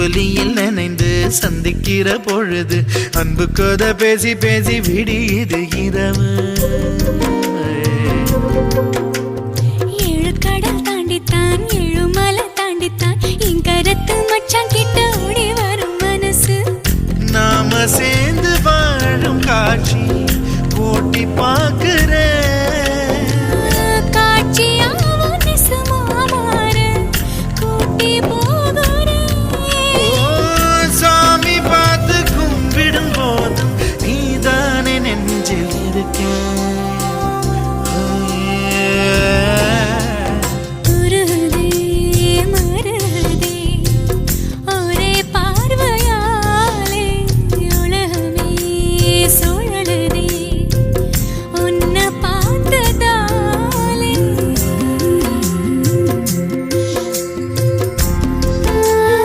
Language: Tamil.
ஒலியில் நினைந்து சந்திக்கிற பொழுது அன்பு கதை பேசி பேசி விடியுது இரவு. ஏழு கடல் தாண்டித்தான் ஏழு மலை தாண்டித்தான் இங்கரத்து மச்சான் கிட்ட ஓடி வரும் மனசு. சேர்ந்து வாழும் காட்சி போட்டி பார்க்கிற காட்சியா கூட்டி போ